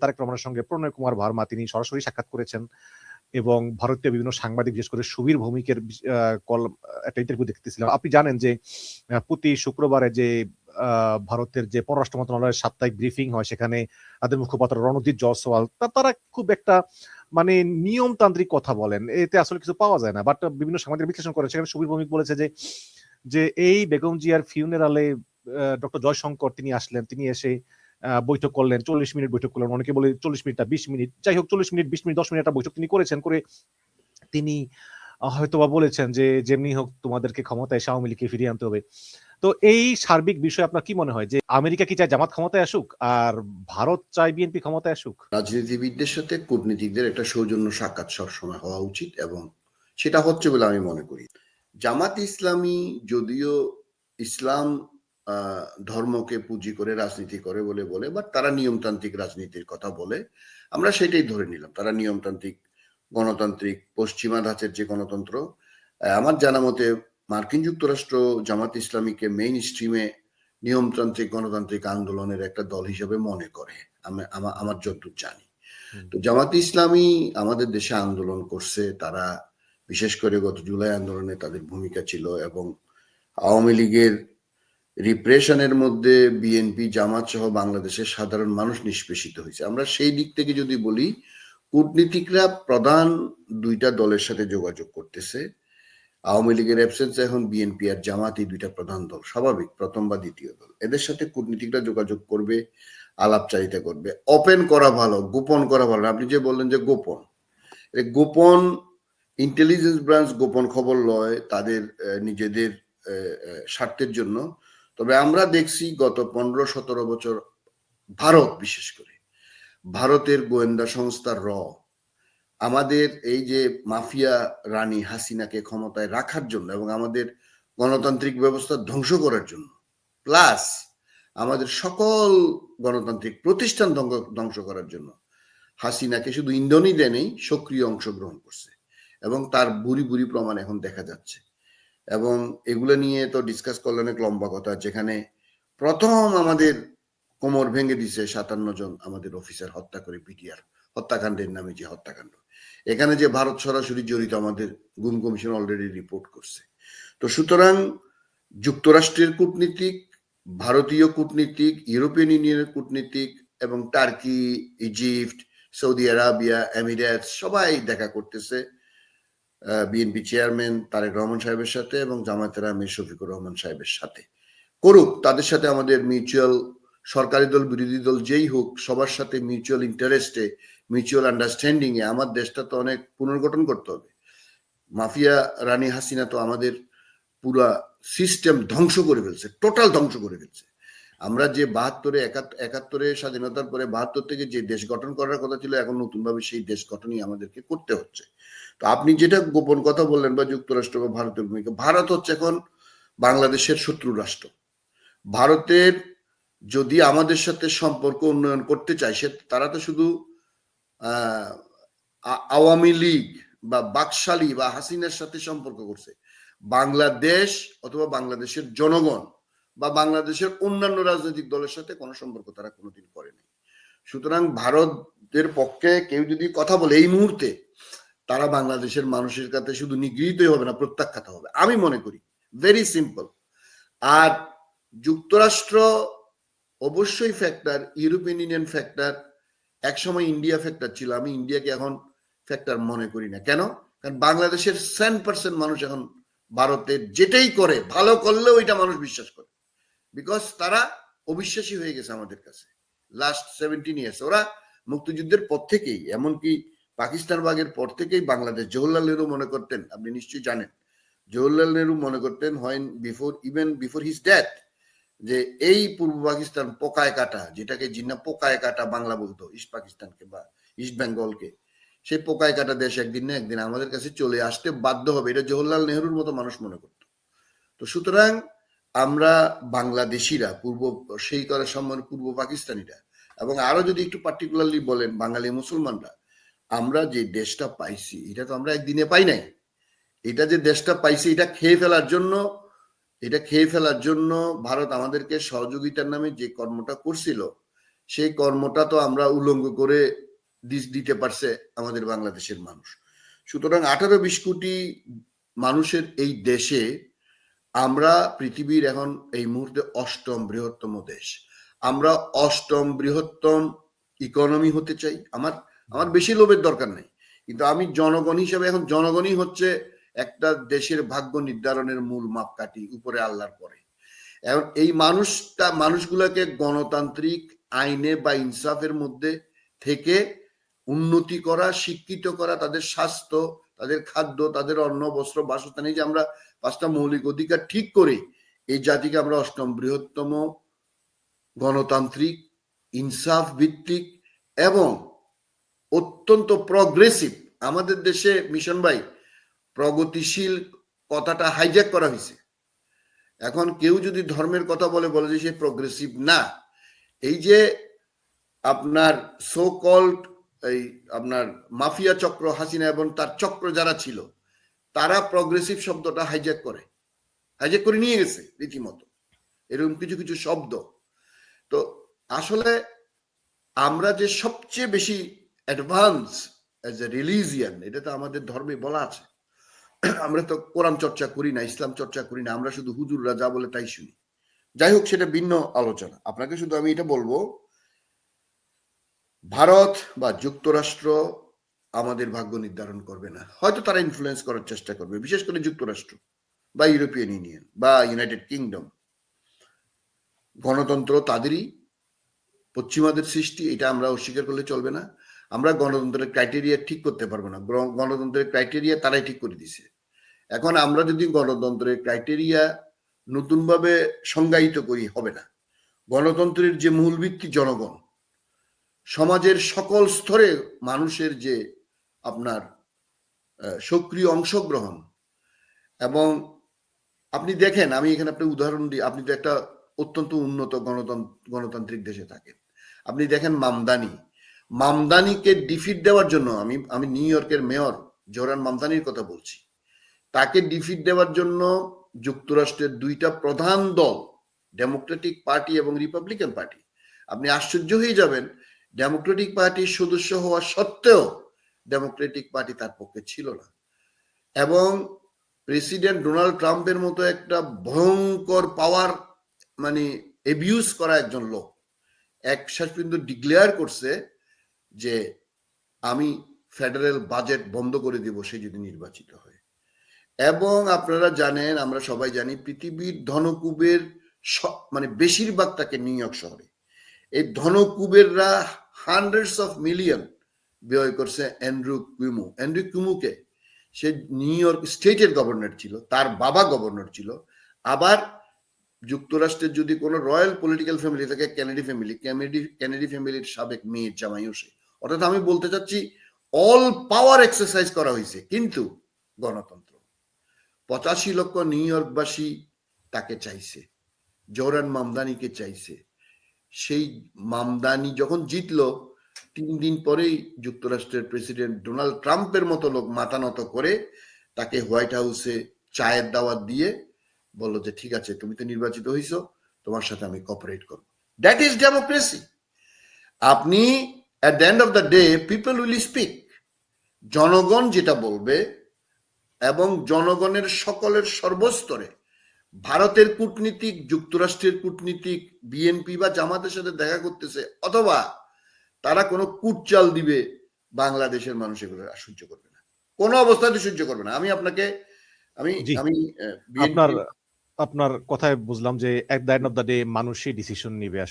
তারেক রহমানের সঙ্গে প্রণয় কুমার ভার্মা তিনি সরাসরি সাক্ষাৎ করেছেন এবং ভারতীয় বিভিন্ন সাংবাদিক, বিশেষ করে সুবীর ভৌমিকের কল, একটা ইন্টারভিউ দেখতেছিলাম। আপনি জানেন যে প্রতি শুক্রবারে যে ভারতের যে পররাষ্ট্র মন্ত্রণালয়ের সাপ্তাহিক ব্রিফিং হয়, সেখানে তাদের মুখপাত্র রণজিৎ জয়সওয়াল তারা খুব একটা মানে নিয়মতান্ত্রিক কথা বলেন। এতে আসলে কিছু পাওয়া যায় না। বাট বিভিন্ন সাংবাদিক বিশ্লেষণ করে সেখানে সুবীর ভৌমিক বলেছে যে যে এই বেগম জিয়ার ফিউনারালে ডক্টর জয়শঙ্কর তিনি আসলেন। তিনি এসে বৈঠক করলেন চল্লিশ মিনিট বৈঠক করলেন। অনেকে বলে চল্লিশ মিনিটটা বিশ মিনিট। যাই হোক চল্লিশ মিনিট বিশ মিনিট দশ মিনিট একটা বৈঠক তিনি করেছেন করে তিনি আহ, হয়তোবা বলেছেন যে যেমনি হোক তোমাদেরকে ক্ষমতায় আওয়ামী লীগকে ফিরিয়ে আনতে হবে। তো এই সার্বিক বিষয়ে আপনার কি মনে হয় যে আমেরিকা কি চায় জামাত ক্ষমতায় আসুক আর ভারত চায় বিএনপি ক্ষমতায় আসুক? রাজনীতিবিদদের সাথে কূটনীতিকদের একটা সৌজন্য সাক্ষাৎ সবসময় হওয়া উচিত এবং সেটা হচ্ছে বলে আমি মনে করি। জামাত ইসলামী যদিও ইসলাম ধর্মকে পুঁজি করে রাজনীতি করে বলে বলে বাট তারা নিয়মতান্ত্রিক রাজনীতির কথা বলে। আমরা সেটাই ধরে নিলাম। তারা নিয়মতান্ত্রিক গণতান্ত্রিক পশ্চিমা ধাঁচের যে গণতন্ত্র আমার জানা মতে মার্কিন যুক্তরাষ্ট্র জামাত ইসলামীকে মেইন স্ট্রিমে নিয়মতান্ত্রিক গণতান্ত্রিক আন্দোলনের একটা দল হিসেবে মনে করে। আমি- আমার যতদূর জানি। তো জামাত ইসলামী আমাদের দেশে আন্দোলন করছে। তারা বিশেষ করে গত জুলাই আন্দোলনে তাদের ভূমিকা ছিল এবং আওয়ামী লীগের রিপ্রেশনের মধ্যে বিএনপি জামাত সহ বাংলাদেশের সাধারণ মানুষ নিষ্পেষিত হয়েছে। আমরা সেই দিক থেকে যদি বলি, কূটনীতিকরা প্রধান দুইটা দলের সাথে যোগাযোগ করতেছে। আওয়ামী লীগের অ্যাবসেন্স এখন বিএনপি আর জামাত এই দুইটা প্রধান দল, স্বাভাবিক, প্রথম বা দ্বিতীয় দল। এদের সাথে কূটনীতিকরা যোগাযোগ করবে, আলাপচারিতা করবে। ওপেন করা ভালো, গোপন করা ভালো আপনি যে বললেন যে গোপন গোপন ইন্টেলিজেন্স ব্রাঞ্চ গোপন খবর লয় তাদের নিজেদের স্বার্থের জন্য। তবে আমরা দেখছি গত পনেরো সতেরো বছর ভারত বিশেষ করে, ভারতের গোয়েন্দা সংস্থা র, আমাদের এই যে মাফিয়া রানী হাসিনাকে ক্ষমতায় রাখার জন্য এবং আমাদের গণতান্ত্রিক ব্যবস্থা ধ্বংস করার জন্য প্লাস আমাদের সকল গণতান্ত্রিক প্রতিষ্ঠান ধ্বংস- করার জন্য হাসিনাকে শুধু ইন্ধনই দেনেই সক্রিয় অংশগ্রহণ করছে এবং তার বুড়ি বুড়ি প্রমাণ এখন দেখা যাচ্ছে। এবং এগুলো নিয়ে তো ডিসকাস করলে অনেক লম্বা কথা। যেখানে প্রথম আমাদের কোমর ভেঙে দিছে সাতান্ন জন আমাদের অফিসার হত্যা করে বিটিআর হত্যাকাণ্ডের নামে যে হত্যাকাণ্ড। এখানে যে ভারত সরাসরি জড়িত আমাদের গুম কমিশন অলরেডি রিপোর্ট করছে। তো সুতরাং যুক্তরাষ্ট্রের কূটনীতিক, ভারতীয় কূটনীতিক, ইউরোপিয়ান ইউনিয়নের কূটনীতিক এবং Turkey, Egypt, Saudi Arabia, Emirates সবাই দেখা করতেছে। বিএনপি চেয়ারম্যান তারেক রহমান সাহেবের সাথে এবং জামায়াতের আমির শফিকুর রহমান সাহেবের সাথে। করুক, তাদের সাথে আমাদের মিউচুয়াল সরকারি দল, বিরোধী দল যেই হোক, সবার সাথে মিউচুয়াল ইন্টারেস্টে মিউচুয়াল আন্ডারস্ট্যান্ডিং এ আমার দেশটা তো অনেক পুনর্গঠন করতে হবে। মাফিয়া রানী হাসিনা তো আমাদের পুরা সিস্টেম ধ্বংস করে ফেলছে টোটাল ধ্বংস করে ফেলছে। আমরা যে বাহাত্তরে একাত্তরে স্বাধীনতার পরে বাহাত্তর থেকে যে দেশ গঠন করার কথা ছিল, এখন নতুন ভাবে সেই দেশ গঠনই আমাদেরকে করতে হচ্ছে। তো আপনি যেটা গোপন কথা বললেন বা যুক্তরাষ্ট্র বা ভারতের ভূমিকা, ভারত হচ্ছে এখন বাংলাদেশের শত্রু রাষ্ট্র। ভারতের যদি আমাদের সাথে সম্পর্ক উন্নয়ন করতে চায়, সে তারা তো শুধু আওয়ামী লীগ বা বাকশালী বা হাসিনার সাথে সম্পর্ক করছে। বাংলাদেশ অথবা বাংলাদেশের জনগণ বা বাংলাদেশের অন্যান্য রাজনৈতিক দলের সাথে কোনো সম্পর্ক তারা কোনোদিন করেনি সুতরাং ভারতের পক্ষে কেউ যদি কথা বলে এই মুহূর্তে তারা বাংলাদেশের মানুষের কাছে শুধু নিগৃহীতই হবে না, প্রত্যাখ্যাত হবে। আমি মনে করি ভেরি সিম্পল আর যুক্তরাষ্ট্র অবশ্যই ফ্যাক্টর ইউরোপিয়ান ইউনিয়ন ফ্যাক্টর একসময় ইন্ডিয়া ফ্যাক্টর ছিল। আমি ইন্ডিয়াকে এখন ফ্যাক্টর মনে করি না। কেন? কারণ বাংলাদেশের সেন পার্সেন্ট মানুষ এখন ভারতের যেটাই করে, ভালো করলেও ওইটা মানুষ বিশ্বাস করে। বিকজ তারা অবিশ্বাসী হয়ে গেছে আমাদের কাছে। লাস্ট সেভেন্টিন ইয়ার্স ওরা মুক্তিযুদ্ধের পর থেকেই, এমনকি পাকিস্তান বাগের পর থেকেই বাংলাদেশ। জওহরলাল নেহরু মনে করতেন, আপনি নিশ্চয়ই জানেন, জওহরলাল নেহরু মনে করতেন হয় before even before his death যে এই পূর্ব পাকিস্তান পোকায় কাটা, যেটাকে জিন্না পোকায় কাটা বাংলা বলতো ইস্ট পাকিস্তানকে বা ইস্ট বেঙ্গলকে সেই পোকায় কাটা দেশ একদিন না একদিন আমাদের কাছে চলে আসতে বাধ্য হবে। এটা জওহরলাল নেহরুর মতো মানুষ মনে করত। তো সুতরাং আমরা বাংলাদেশিরা, পূর্ব, সেই করার সময় পূর্ব পাকিস্তানিরা, এবং আরও যদি একটু পার্টিকুলারলি বলেন, বাঙালি মুসলমানরা আমরা যে দেশটা পাইছি, এটা তো আমরা একদিনে পাই নাই। এটা যে দেশটা পাইছি, এটা খেয়ে ফেলার জন্য, এটা খেয়ে ফেলার জন্য ভারত আমাদেরকে সহযোগিতার নামে যে কর্মটা করছিল, সেই কর্মটা তো আমরা উলঙ্গ করে দিতে পারছে আমাদের বাংলাদেশের মানুষ। সুতরাং আঠারো, বিশ কোটি মানুষের এই দেশে আমরা পৃথিবীর এখন এই মুহূর্তে অষ্টম বৃহত্তম দেশ। আমরা অষ্টম বৃহত্তম ইকোনমি হতে চাই। আমার আমার বেশি লোভের দরকার নেই। কিন্তু আমি জনগণ হিসেবে এখন জনগণই হচ্ছে একটা দেশের ভাগ্য নির্ধারণের মূল মাপকাঠি উপরে আল্লাহর পরে। এখন এই মানুষটা, মানুষগুলোকে গণতান্ত্রিক আইনে বা ইনসাফের মধ্যে থেকে উন্নতি করা, শিক্ষিত করা, তাদের স্বাস্থ্য, তাদের খাদ্য, তাদের অন্ন, বস্ত্র, বাসস্থান, এই যে আমরা পাঁচটা মৌলিক অধিকার ঠিক করে এই জাতিকে আমরা অষ্টম বৃহত্তম গণতান্ত্রিক, ইনসাফ ভিত্তিক এবং অত্যন্ত প্রগ্রেসিভ আমাদের দেশে, মিশন ভাই, প্রগতিশীল কথাটা হাইজ্যাক করা হয়েছে। এখন কেউ যদি ধর্মের কথা বলে বলে যে সে প্রগ্রেসিভ না, এই যে আপনার সো কল্ড এই আপনার মাফিয়া চক্র হাসিনা এবং তার চক্র যারা ছিল, তারা প্রগ্রেসিভ শব্দটা হাইজ্যাক করে। হাইজ্যাক করে নিয়ে গেছে রীতিমতো। এরকম কিছু কিছু শব্দ। তো আসলে আমরা যে সবচেয়ে বেশি অ্যাডভান্স অ্যাজ এ রিলিজিয়ান এটা তো আমাদের ধর্মে বলা আছে। আমরা তো কোরআন চর্চা করি না, ইসলাম চর্চা করি না, আমরা শুধু হুজুররা যা বলে তাই শুনি। যাই হোক, সেটা ভিন্ন আলোচনা। আপনাকে শুধু আমি এটা বলব, ভারত বা যুক্তরাষ্ট্র আমাদের ভাগ্য নির্ধারণ করবে না। হয়তো তারা ইনফ্লুয়েন্স করার চেষ্টা করবে, বিশেষ করে যুক্তরাষ্ট্র বা ইউরোপিয়ান ইউনিয়ন বা ইউনাইটেড কিংডম। গণতন্ত্র তাদেরই, পশ্চিমাদের সৃষ্টি, এটা আমরা অস্বীকার করলে চলবে না। আমরা গণতন্ত্রের ক্রাইটেরিয়া ঠিক করতে পারব না। গণতন্ত্রের ক্রাইটেরিয়া তারাই ঠিক করে দিছে। এখন আমরা যদি গণতন্ত্রের ক্রাইটেরিয়া নতুনভাবে সংজ্ঞায়িত করি, হবে না। গণতন্ত্রের যে মূল ভিত্তি জনগণ, সমাজের সকল স্তরে মানুষের যে আপনার সক্রিয় অংশগ্রহণ এবং আপনি দেখেন, আমি এখানে আপনি উদাহরণ দিই আপনি তো একটা অত্যন্ত উন্নত গণতন্ত্র গণতান্ত্রিক দেশে থাকেন। আপনি দেখেন মামদানি মামদানিকে ডিফিট দেওয়ার জন্য, আমি আমি নিউ ইয়র্কের মেয়র জোরান মামদানির কথা বলছি, তাকে ডিফিট দেওয়ার জন্য যুক্তরাষ্ট্রের দুইটা প্রধান দল ডেমোক্রেটিক পার্টি এবং রিপাবলিকান পার্টি আপনি আশ্চর্য হয়ে যাবেন ডেমোক্রেটিক পার্টির সদস্য হওয়া সত্ত্বেও ডেমোক্রেটিক পার্টি তার পক্ষে ছিল না। এবং প্রেসিডেন্ট ডোনাল্ড ট্রাম্পের মতো একটা ভয়ঙ্কর পাওয়ার মানে এবিউজ করা একজন লোক, এক শেষ পর্যন্ত ডিক্লেয়ার করছে যে আমি ফেডারেল বাজেট বন্ধ করে দিব সে যদি নির্বাচিত হয়। এবং আপনারা জানেন, আমরা সবাই জানি পৃথিবীর ধনকুবের মানে বেশিরভাগ তাকে নিউ ইয়র্ক শহরে। এই ধনকুবেররা হান্ড্রেডস অফ মিলিয়ন ব্যয় করছে অ্যান্ড্রু কুইমু। অ্যান্ড্রু কুইমুকে সে নিউ ইয়র্ক স্টেটের গভর্নর ছিল, তার বাবা গভর্নর ছিল। আবার যুক্তরাষ্ট্রের যদি কোনো রয়্যাল পলিটিক্যাল ফ্যামিলি থাকে, ক্যানেডি ফ্যামিলি ক্যানেডি ক্যানেডি ফ্যামিলির সাবেক মেয়ের জামাইও সে। অর্থাৎ আমি বলতে চাচ্ছি অল পাওয়ার এক্সারসাইজ করা হয়েছে, কিন্তু গণতন্ত্র। পঁচাশি লক্ষ নিউ ইয়র্কবাসী তাকে চাইছে, জোরান মামদানিকে চাইছে। সেই মামদানি যখন জিতলো, তিন দিন পরেই যুক্তরাষ্ট্রের প্রেসিডেন্ট ডোনাল্ড ট্রাম্পের মতো লোক মাথা নত করে তাকে হোয়াইট হাউসে চায়ের দাওয়াত দিয়ে বলল যে, ঠিক আছে, তুমি তো নির্বাচিত হইছো, তোমার সাথে আমি কপারেট করব। দ্যাট ইজ ডেমোক্রেসি আপনি at the end of the day people will speak জনগণ যেটা বলবে এবং জনগণের সকলের সর্বস্তরে ভারতের কূটনীতিক যুক্তরাষ্ট্রের কূটনীতিক বিএনপি বা জামাতের সাথে দেখা করতেছে অথবা তারা কোনো কুটচাল দিবে বাংলাদেশের মানুষ এগুলো সহ্য করবে না। কোনো অবস্থাতে সহ্য করবে না। আমি আপনাকে আমি। আমি আপনার আপনার কথায় বুঝলাম যে at the end of the day মানুষই ডিসিশন নিবে